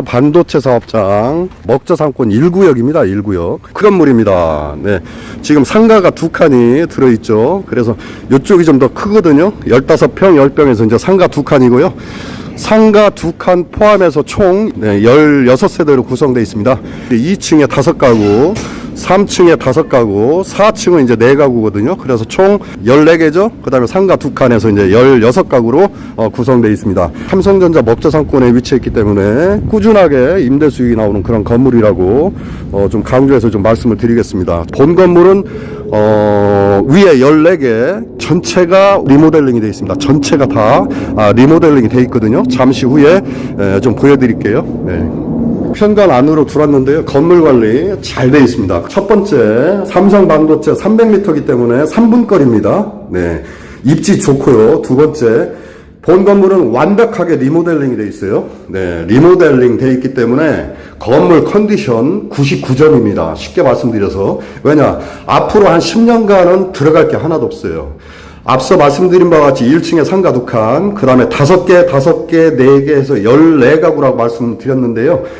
반도체 사업장 먹저 상권 1구역입니다. 1구역. 그 건물입니다. 네. 지금 상가가 두 칸이 들어있죠. 그래서 이쪽이 좀 더 크거든요. 15평, 10평에서 이제 상가 두 칸이고요. 상가 두 칸 포함해서 총 네, 16세대로 구성되어 있습니다. 2층에 5가구, 3층에 5가구, 4층은 이제 4가구거든요. 그래서 총 14개죠. 그 다음에 상가 두 칸에서 이제 16가구로 어, 구성되어 있습니다. 삼성전자 먹저 상권에 위치했기 때문에 꾸준하게 임대 수익이 나오는 그런 건물이라고 어, 좀 강조해서 좀 말씀을 드리겠습니다. 본 건물은 어, 위에 14개 전체가 리모델링이 되어 있습니다. 전체가 다 아, 리모델링이 되어 있거든요. 잠시 후에 에, 좀 보여드릴게요. 네. 현관 안으로 들어왔는데요. 건물 관리 잘 되어 있습니다. 첫 번째, 삼성 반도체 300m이기 때문에 3분 거리입니다. 네. 입지 좋고요. 두 번째, 본 건물은 완벽하게 리모델링이 되어 있어요. 네. 리모델링 되어 있기 때문에 건물 컨디션 99점입니다. 쉽게 말씀드려서. 왜냐, 앞으로 한 10년간은 들어갈 게 하나도 없어요. 앞서 말씀드린 바와 같이 1층에 상가 두 칸, 그 다음에 5개, 5개, 4개 해서 14가구라고 말씀드렸는데요.